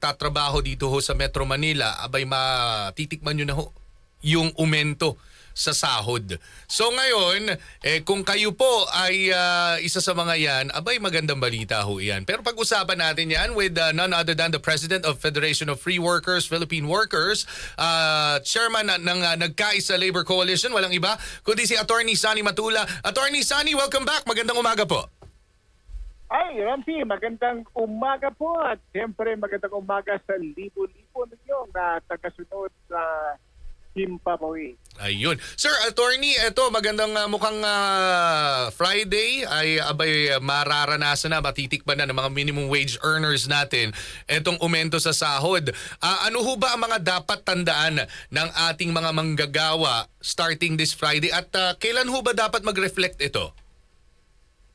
magtatrabaho dito ho sa Metro Manila, abay matitikman nyo na ho yung umento sa sahod. So ngayon, eh, kung kayo po ay ah, isa sa mga yan, abay magandang balita ho yan. Pero pag-usapan natin yan with ah, none other than the President of Federation of Free Workers, Philippine Workers, ah, Chairman na- ng ah, Nagkaisa Labor Coalition, walang iba, kundi si Attorney Sani Matula. Attorney Sani, welcome back. Magandang umaga po. Ay, Ramsey, magandang umaga po at siyempre magandang umaga sa libo-libo ninyong na tagasunod sa Himpapoy. Ayun. Sir, attorney, eto magandang ah, mukhang ah, Friday ay abay mararanasan na, matitikman na ng mga minimum wage earners natin etong umento sa sahod. Ah, ano ho ba ang mga dapat tandaan ng ating mga manggagawa starting this Friday at ah, kailan ho ba dapat mag-reflect ito?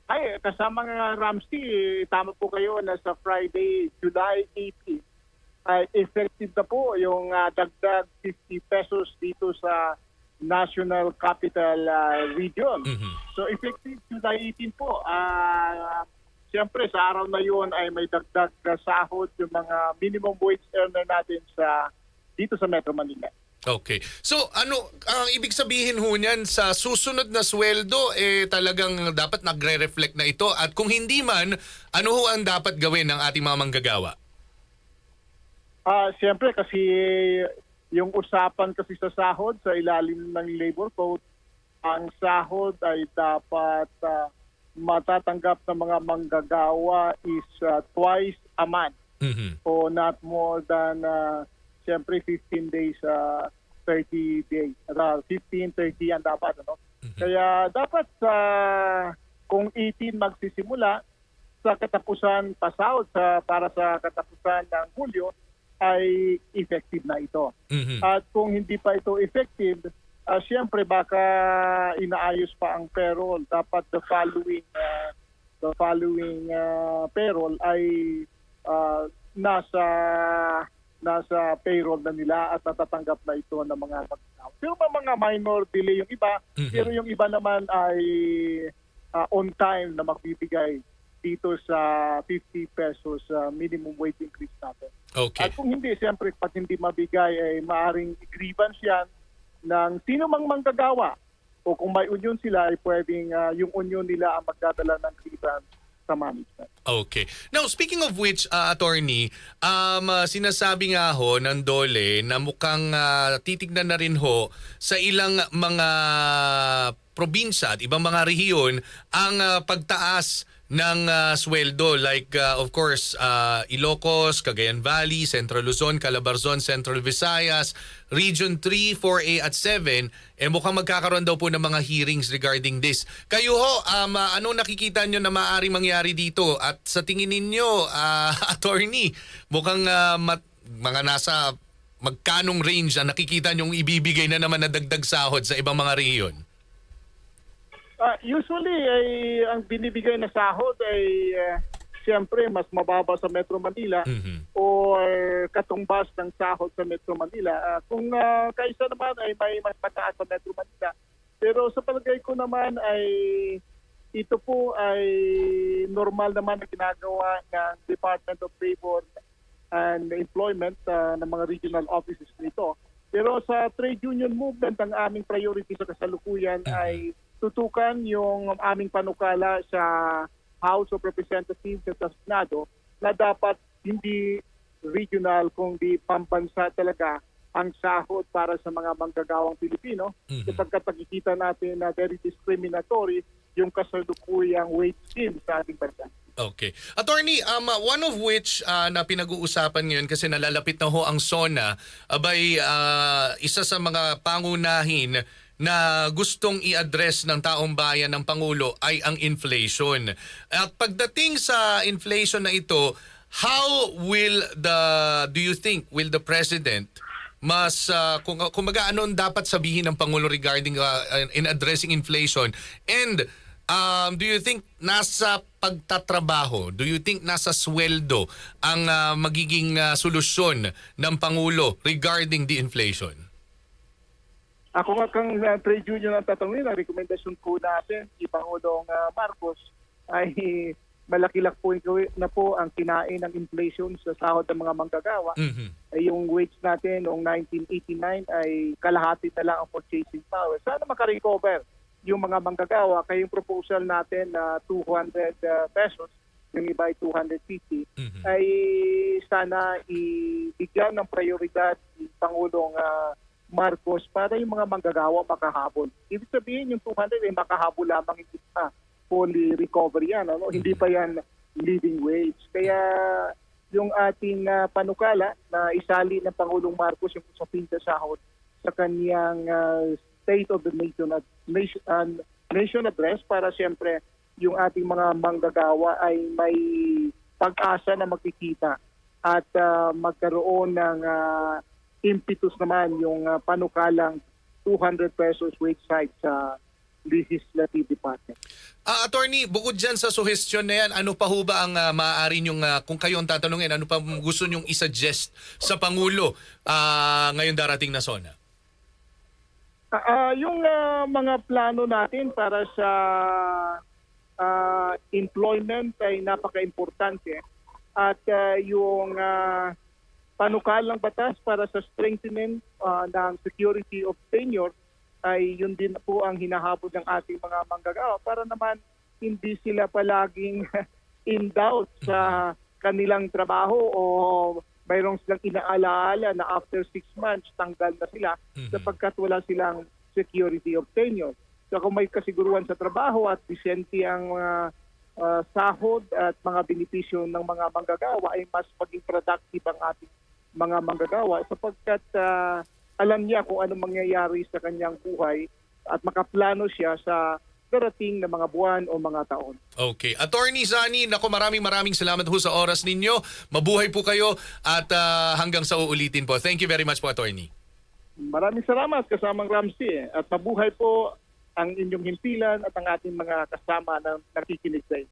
Ay, kasama nga Ramsey, tama po kayo na sa Friday, July 18, ay effective na po yung ah, dagdag 50 pesos dito sa National Capital ah, Region. Mhm. So effective July 18 po. Ah, Siyempre sa araw na yun ay may dagdag na sahod yung mga minimum wage earner natin sa dito sa Metro Manila. Okay. So ano ang ibig sabihin ho niyan sa susunod na sweldo eh talagang dapat nagre-reflect na ito at kung hindi man ano ho ang dapat gawin ng ating mga manggagawa? Ah, siyempre kasi yung usapan kasi sa sahod sa ilalim ng labor code, ang sahod ay dapat ah, matatanggap ng mga manggagawa is ah, twice a month Mhm. o not more than ah, siyempre 15 days uh, 30 days. Uh, 15, 30 ang dapat. Ano? Kaya dapat sa kung 18 magsisimula sa katapusan pasahod sa para sa katapusan ng Hulyo ay effective na ito. Mhm. At kung hindi pa ito effective, ah, siyempre baka inaayos pa ang payroll. Dapat the following ah, the following ah, payroll ay ah, nasa nasa payroll na nila at natatanggap na ito ng mga magkakaw. Pero mga minor delay yung iba, Mhm. pero yung iba naman ay ah, on time na magbibigay dito sa 50 pesos ah, minimum wage increase natin. Okay. At kung hindi, siyempre, pag hindi mabigay, ay maaring grievance yan ng sino mang manggagawa. O kung may union sila, ay pwedeng ah, yung union nila ang magdadala ng grievance sa management. Okay. Now, speaking of which, uh, attorney, um, uh, sinasabi nga ho ng Dole na mukhang uh, titignan na rin ho sa ilang mga probinsya at ibang mga rehiyon ang uh, pagtaas ng uh, sweldo like uh, of course uh, Ilocos, Cagayan Valley, Central Luzon, Calabarzon, Central Visayas, Region 3, 4A at 7 eh mukhang magkakaroon daw po ng mga hearings regarding this. Kayo ho, um, uh, anong nakikita nyo na maaari mangyari dito at sa tingin ninyo, uh, attorney, mukhang uh, mat- mga nasa magkanong range ang nakikita nyong ibibigay na naman na dagdag sahod sa ibang mga rehiyon? Ah, usually, ay ang binibigay na sahod ay ah, siyempre mas mababa sa Metro Manila Mhm. or katumbas ng sahod sa Metro Manila. Ah, kung ah, kaisa naman ay may mas mataas sa Metro Manila. Pero sa palagay ko naman ay ito po ay normal naman na ginagawa ng Department of Labor and Employment ah, ng mga regional offices nito. Pero sa trade union movement, ang aming priority sa kasalukuyan ay tutukan yung aming panukala sa House of Representatives at sa Senado na dapat hindi regional kundi pambansa talaga ang sahod para sa mga manggagawang Pilipino Mhm. sapagkat nakikita natin na very discriminatory yung kasalukuyang wage scheme sa ating bansa. Okay. Attorney, um, uh, one of which uh, na pinag-uusapan ngayon kasi nalalapit na ho ang SONA, abay uh, isa sa mga pangunahin na gustong i-address ng taong bayan ng Pangulo ay ang inflation. At pagdating sa inflation na ito, how will the, do you think, will the President mas uh, kung kumaga ano dapat sabihin ng pangulo regarding uh, in addressing inflation and um, do you think nasa pagtatrabaho do you think nasa sweldo ang uh, magiging uh, solusyon ng pangulo regarding the inflation Ako nga kang uh, trade union ang tatanungin, ang rekomendasyon po natin si Pangulong uh, Marcos ay malaki-laki po na po ang kinain ng inflation sa sahod ng mga manggagawa. Mhm. Ay yung wage natin noong 1989 ay kalahati na lang ang purchasing power. Sana makarecover yung mga manggagawa. Kaya yung proposal natin na 200 uh, pesos, yung iba ay 250, Mhm. ay sana ibigyan ng prioridad ni Pangulong ah, Marcos para yung mga manggagawa makahabol. Ibig sabihin yung 200 ay makahabol lamang hindi pa fully recovery yan. Ano? Hindi pa yan living wage. Kaya yung ating ah, panukala na isali ng Pangulong Marcos yung usapin sa sahod sa kanyang ah, State of the Nation, at nation, ah, nation Address para siyempre yung ating mga manggagawa ay may pag-asa na magkikita at ah, magkaroon ng ah, impetus naman yung ah, panukalang 200 pesos wage hike sa Legislative Department. Ah, attorney, bukod dyan sa suggestion na yan, ano pa ho ba ang uh, maaari nyong, ah, kung kayo ang tatanungin, ano pa gusto nyong isuggest sa Pangulo ah, ngayon darating na SONA? Ah, ah, yung ah, mga plano natin para sa ah, employment ay napaka-importante at ah, yung ah, panukalang batas para sa strengthening ah, ng security of tenure ay yun din po ang hinahabol ng ating mga manggagawa para naman hindi sila palaging in doubt sa kanilang trabaho o mayroong silang inaalaala na after six months tanggal na sila Mhm. sapagkat wala silang security of tenure. So kung may kasiguruhan sa trabaho at disente ang mga ah, sahod at mga benepisyo ng mga manggagawa ay mas maging productive ang ating mga manggagawa sapagkat ah, alam niya kung ano mangyayari sa kanyang buhay at makaplano siya sa darating na mga buwan o mga taon. Okay. Attorney Zani, nako maraming maraming salamat ho sa oras ninyo. Mabuhay po kayo at ah, hanggang sa uulitin po. Thank you very much po, Attorney. Maraming salamat kasamang Ramsey eh. at mabuhay po ang inyong himpilan at ang ating mga kasama na nakikinig sa inyo.